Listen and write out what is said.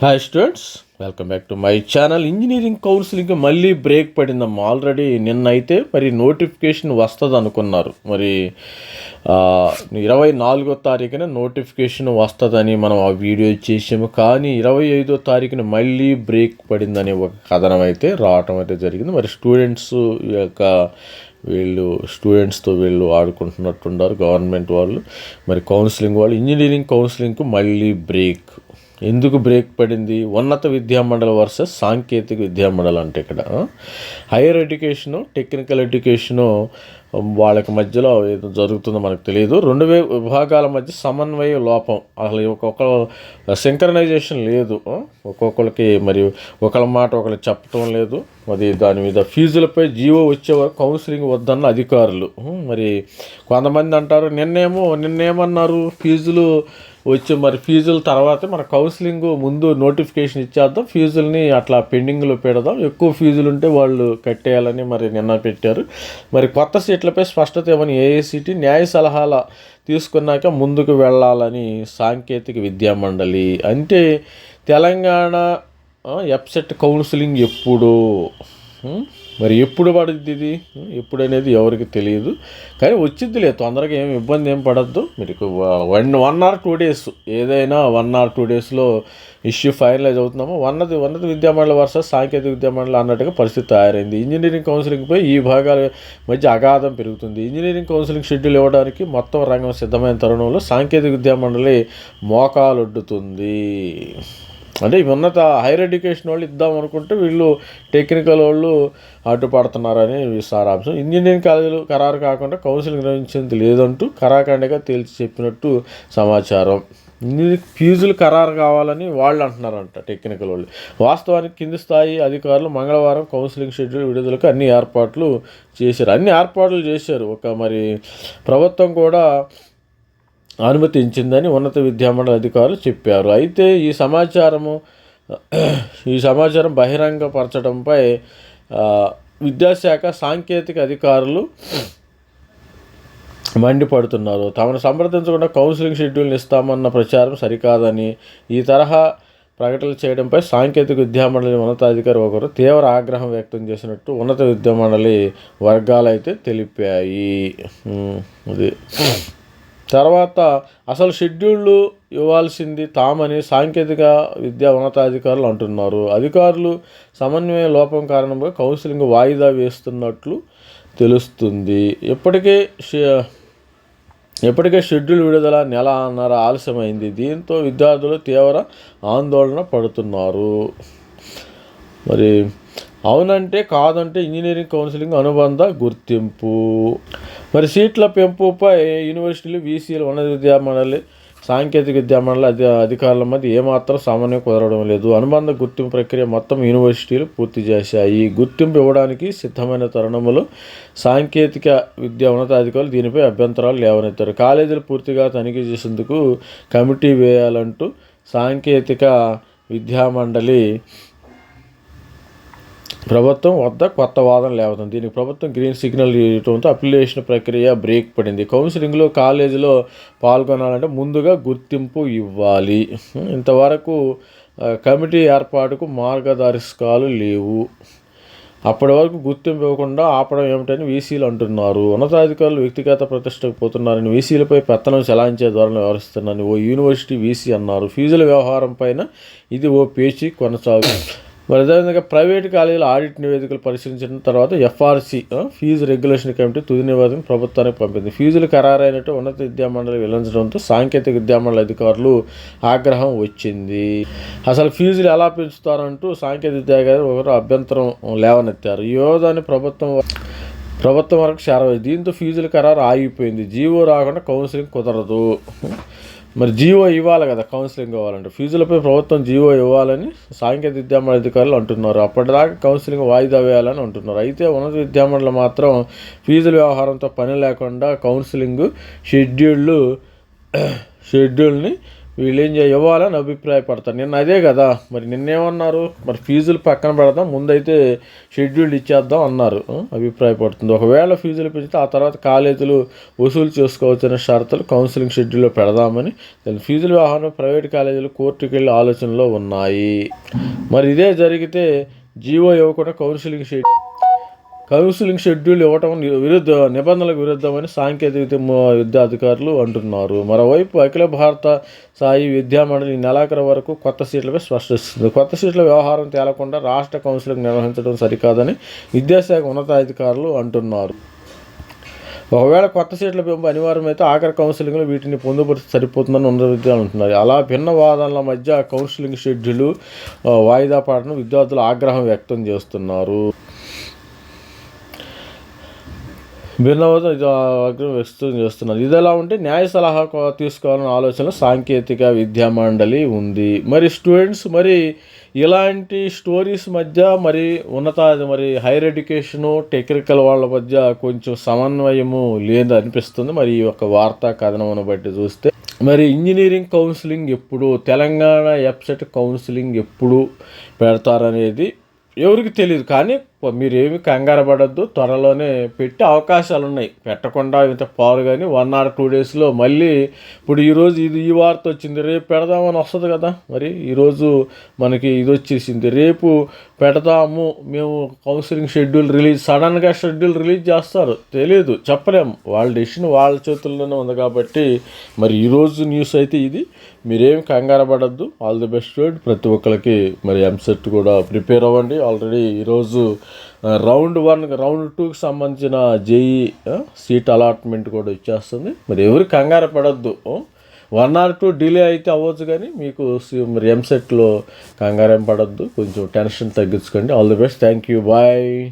Hi students welcome back to my channel engineering counselling మళ్ళీ break పడిందమ్మా. Already నిన్న అయితే మరి నోటిఫికేషన్ వస్తుంది అనుకున్నారు మరి ఇరవై నాలుగో తారీఖున నోటిఫికేషన్ వస్తుందని మనం ఆ వీడియో చేసాము. కానీ ఇరవై ఐదో తారీఖున మళ్ళీ బ్రేక్ పడిందనే ఒక కథనం అయితే రావటం అయితే జరిగింది. మరి స్టూడెంట్స్ యొక్క వీళ్ళు స్టూడెంట్స్తో వీళ్ళు ఆడుకుంటున్నట్టున్నారు గవర్నమెంట్ వాళ్ళు. మరి కౌన్సిలింగ్ వాళ్ళు ఇంజనీరింగ్ కౌన్సిలింగ్కు మళ్ళీ బ్రేక్ ఎందుకు బ్రేక్ పడింది? ఉన్నత విద్యామండలి వర్సెస్ సాంకేతిక విద్యామండలి అంటే ఇక్కడ. హైయర్ ఎడ్యుకేషను టెక్నికల్ ఎడ్యుకేషను వాళ్ళకి మధ్యలో ఏదో జరుగుతుందో మనకు తెలియదు. రెండు వే విభాగాల మధ్య సమన్వయ లోపం. అసలు ఒక్కొక్క సింక్రనైజేషన్ లేదు. ఒక్కొక్కరికి మరి ఒకళ్ళ మాట ఒకళ్ళు చెప్పటం లేదు. మరి దాని మీద ఫీజులపై జీవో వచ్చే వరకు కౌన్సిలింగ్ వద్దన్న అధికారులు. మరి కొంతమంది అంటారు నిన్నేమో నిన్నేమన్నారు? ఫీజులు వచ్చి మరి ఫీజుల తర్వాత మన కౌన్సిలింగ్ ముందు నోటిఫికేషన్ ఇచ్చేద్దాం. ఫీజుల్ని అట్లా పెండింగ్లో పెడదాం. ఎక్కువ ఫీజులు ఉంటే వాళ్ళు కట్టేయాలని మరి నిన్న పెట్టారు. మరి కొత్త సీట్లపై స్పష్టత ఇవ్వని ఏఐసిటి న్యాయ సలహాల తీసుకున్నాక ముందుకు వెళ్ళాలని సాంకేతిక విద్యా మండలి. అంటే తెలంగాణ ఎప్సెట్ కౌన్సిలింగ్ ఎప్పుడు? మరి ఎప్పుడు పడుద్ది ఇది? ఎప్పుడు అనేది ఎవరికి తెలియదు. కానీ వచ్చిద్దిలే తొందరగా ఏమి ఇబ్బంది ఏం పడద్దు. మీకు one one or two days ఏదైనా వన్ ఆర్ టూ డేస్లో ఇష్యూ ఫైనలైజ్ అవుతున్నామో ఉన్నత ఉన్నత విద్యామండలి వర్సెస్ సాంకేతిక విద్యామండలి అన్నట్టుగా పరిస్థితి తయారైంది. ఇంజనీరింగ్ కౌన్సిలింగ్పై ఈ భాగాల మధ్య అగాధం పెరుగుతుంది. ఇంజనీరింగ్ కౌన్సిలింగ్ షెడ్యూల్ ఇవ్వడానికి మొత్తం రంగం సిద్ధమైన తరుణంలో సాంకేతిక విద్యామండలి మోకాలొడ్డుతుంది. అంటే ఈ ఉన్నత హైయర్ ఎడ్యుకేషన్ వాళ్ళు ఇద్దాం అనుకుంటే వీళ్ళు టెక్నికల్ వాళ్ళు అడ్డుపడుతున్నారని సారాంశం. ఇంజనీరింగ్ కాలేజీలు ఖరారు కాకుండా కౌన్సిలింగ్ నిర్వహించింది లేదంటూ ఖరాఖండగా తేల్చి చెప్పినట్టు సమాచారం. ఇంజనీరింగ్ ఫీజులు ఖరారు కావాలని వాళ్ళు అంటున్నారంట టెక్నికల్ వాళ్ళు. వాస్తవానికి కింది స్థాయి అధికారులు మంగళవారం కౌన్సిలింగ్ షెడ్యూల్ విడుదలకు అన్ని ఏర్పాట్లు చేశారు. అన్ని ఏర్పాట్లు చేశారు. ఒక మరి ప్రభుత్వం కూడా అనుమతించిందని ఉన్నత విద్యామండలి అధికారులు చెప్పారు. అయితే ఈ సమాచారము ఈ సమాచారం బహిరంగపరచడంపై విద్యాశాఖ సాంకేతిక అధికారులు మండిపడుతున్నారు. తమను సంప్రదించకుండా కౌన్సిలింగ్ షెడ్యూల్ని ఇస్తామన్న ప్రచారం సరికాదని ఈ తరహా ప్రకటనలు చేయడంపై సాంకేతిక విద్యామండలి ఉన్నతాధికారి ఒకరు తీవ్ర ఆగ్రహం వ్యక్తం చేసినట్టు ఉన్నత విద్యామండలి వర్గాలు అయితే తెలిపాయి అది. తర్వాత అసలు షెడ్యూళ్ళు ఇవ్వాల్సింది తామని సాంకేతిక విద్యా ఉన్నతాధికారులు అంటున్నారు. అధికారులు సమన్వయ లోపం కారణంగా కౌన్సిలింగ్ వాయిదా వేస్తున్నట్లు తెలుస్తుంది. ఇప్పటికే షె- ఇప్పటికే షెడ్యూల్ విడుదల నెల అన్నర ఆలస్యమైంది. దీంతో విద్యార్థులు తీవ్ర ఆందోళన పడుతున్నారు. మరి అవునంటే కాదంటే ఇంజనీరింగ్ కౌన్సిలింగ్ అనుబంధ గుర్తింపు. మరి సీట్ల పెంపుపై యూనివర్సిటీలు వీసీలు ఉన్నత విద్యా మండలి సాంకేతిక విద్యామండలి అధి అధికారుల మధ్య ఏమాత్రం సమన్వయం కుదరడం లేదు. అనుబంధ గుర్తింపు ప్రక్రియ మొత్తం యూనివర్సిటీలు పూర్తి చేశాయి. గుర్తింపు ఇవ్వడానికి సిద్ధమైన తరుణంలో సాంకేతిక విద్యా ఉన్నతాధికారులు దీనిపై అభ్యంతరాలు లేవనెత్తారు. కాలేజీలు పూర్తిగా తనిఖీ చేసేందుకు కమిటీ వేయాలంటూ సాంకేతిక విద్యా మండలి ప్రభుత్వం వద్ద కొత్త వాదన లేవుతుంది దీనికి ప్రభుత్వం గ్రీన్ సిగ్నల్ ఇవ్వడంతో అప్లికేషన్ ప్రక్రియ బ్రేక్ పడింది. కౌన్సిలింగ్లో కాలేజీలో పాల్గొనాలంటే ముందుగా గుర్తింపు ఇవ్వాలి. ఇంతవరకు కమిటీ ఏర్పాటుకు మార్గదర్శకాలు లేవు. అప్పటి వరకు గుర్తింపు ఇవ్వకుండా ఆపడం ఏమిటని వీసీలు అంటున్నారు. ఉన్నతాధికారులు వ్యక్తిగత ప్రతిష్టకు పోతున్నారని వీసీలపై పెత్తనం చెలాయించే ధోరణి వ్యవహరిస్తున్నారని ఓ యూనివర్సిటీ వీసీ అన్నారు. ఫీజుల వ్యవహారం పైన ఇది ఓ పేచీ కొనసాగు మరి అదేవిధంగా ప్రైవేట్ కాలేజీల ఆడిట్ నివేదికలు పరిశీలించిన తర్వాత ఎఫ్ఆర్సి ఫీజు రెగ్యులేషన్ కమిటీ తుది నివేదికను ప్రభుత్వానికి పంపింది. ఫీజులు ఖరారైనట్టు ఉన్నత విద్యామండలి వెల్లడించడంతో సాంకేతిక విద్యామండలి అధికారులు ఆగ్రహం వచ్చింది. అసలు ఫీజులు ఎలా పెంచుతారంటూ సాంకేతిక విద్యాగారు ఒకరు అభ్యంతరం లేవనెత్తారు. ఈ ప్రభుత్వం ప్రభుత్వం వరకు చేరవై దీంతో ఫీజుల ఖరారు ఆగిపోయింది. జీవో రాకుండా కౌన్సిలింగ్ కుదరదు. మరి జీవో ఇవ్వాలి కదా కౌన్సిలింగ్ ఇవ్వాలంటే ఫీజులపై ప్రభుత్వం జీవో ఇవ్వాలని సాంకేతిక విద్యామండలి అధికారులు అంటున్నారు. అప్పటిదాకా కౌన్సిలింగ్ వాయిదా వేయాలని అంటున్నారు. అయితే ఉన్నత విద్యామండలి మాత్రం ఫీజుల వ్యవహారంతో పని లేకుండా కౌన్సిలింగ్ షెడ్యూళ్ళు షెడ్యూల్ని వీళ్ళు ఏం ఇవ్వాలని అభిప్రాయపడతారు. నిన్న అదే కదా మరి నిన్నేమన్నారు? మరి ఫీజులు పక్కన పెడదాం ముందైతే షెడ్యూల్ ఇచ్చేద్దాం అన్నారు. అభిప్రాయపడుతుంది. ఒకవేళ ఫీజులు పెంచితే ఆ తర్వాత కాలేజీలు వసూలు చేసుకోవచ్చిన షరతులు కౌన్సిలింగ్ షెడ్యూల్లో పెడదామని దాని ఫీజుల వ్యవహారం ప్రైవేట్ కాలేజీలు కోర్టుకు వెళ్ళే ఆలోచనలో ఉన్నాయి. మరి ఇదే జరిగితే జీవో ఇవ్వకుండా కౌన్సిలింగ్ షెడ్యూల్ కౌన్సిలింగ్ షెడ్యూల్ ఇవ్వటం విరుద్ధ నిబంధనలకు విరుద్ధమని సాంకేతిక విద్య- విద్యా అధికారులు అంటున్నారు. మరోవైపు అఖిల భారత స్థాయి విద్యామండలి నెలాఖరు వరకు కొత్త సీట్లపై స్పష్టిస్తుంది కొత్త సీట్ల వ్యవహారం తేలకుండా రాష్ట్ర కౌన్సిలింగ్ నిర్వహించడం సరికాదని విద్యాశాఖ ఉన్నతాధికారులు అంటున్నారు. ఒకవేళ కొత్త సీట్ల పెంపు అనివార్యమైతే ఆఖరి కౌన్సిలింగ్లో వీటిని పొందుపరిచి సరిపోతుందని ఉన్నత విద్యాలు అంటున్నారు. అలా భిన్న వాదనల మధ్య కౌన్సిలింగ్ షెడ్యూల్ వాయిదా పడడం విద్యార్థులు ఆగ్రహం వ్యక్తం చేస్తున్నారు. భిన్నవాదం ఇది వ్యక్తం చేస్తున్నారు. ఇది ఎలా ఉంటే న్యాయ సలహా తీసుకోవాలన్న ఆలోచన సాంకేతిక విద్యా మండలి ఉంది. మరి స్టూడెంట్స్ మరి ఇలాంటి స్టోరీస్ మధ్య మరి ఉన్నత మరి హైయర్ ఎడ్యుకేషను టెక్నికల్ వాళ్ళ మధ్య కొంచెం సమన్వయము లేదు అనిపిస్తుంది మరి ఈ యొక్క వార్తా కథనమును బట్టి చూస్తే మరి ఇంజనీరింగ్ కౌన్సిలింగ్ ఎప్పుడు తెలంగాణ ఎప్సెట్ కౌన్సిలింగ్ ఎప్పుడు పెడతారనేది ఎవరికి తెలియదు కానీ మీరేమి కంగారు పడద్దు. త్వరలోనే పెట్టే అవకాశాలు ఉన్నాయి పెట్టకుండా ఇంత పాలు కానీ వన్ ఆర్ టూ డేస్లో మళ్ళీ ఇప్పుడు ఈరోజు ఇది ఈ వార్త వచ్చింది రేపు పెడదామని వస్తుంది కదా. మరి ఈరోజు మనకి ఇది వచ్చేసింది. రేపు పెడతాము మేము కౌన్సిలింగ్ షెడ్యూల్ రిలీజ్ సడన్గా షెడ్యూల్ రిలీజ్ చేస్తారు. తెలియదు చెప్పలేము. వాళ్ళ డెసిషన్ వాళ్ళ చేతుల్లోనే ఉంది కాబట్టి మరి ఈరోజు న్యూస్ అయితే ఇది. మీరేం కంగారు పడద్దు. ఆల్ ది బెస్ట్ ప్రతి ఒక్కరికి మరి ఎంసెట్ కూడా ప్రిపేర్ అవ్వండి. ఆల్రెడీ ఈరోజు రౌండ్ వన్ రౌండ్ టూకి సంబంధించిన జేఈ సీట్ అలాట్మెంట్ కూడా ఇచ్చేస్తుంది. మరి ఎవరు కంగారు పడద్దు. వన్ ఆర్ టూ డిలే అయితే అవ్వచ్చు కానీ మీకు సి- మరి ఎంసెట్లో కంగారేం పడద్దు. కొంచెం టెన్షన్ తగ్గించుకోండి. All the best thank you bye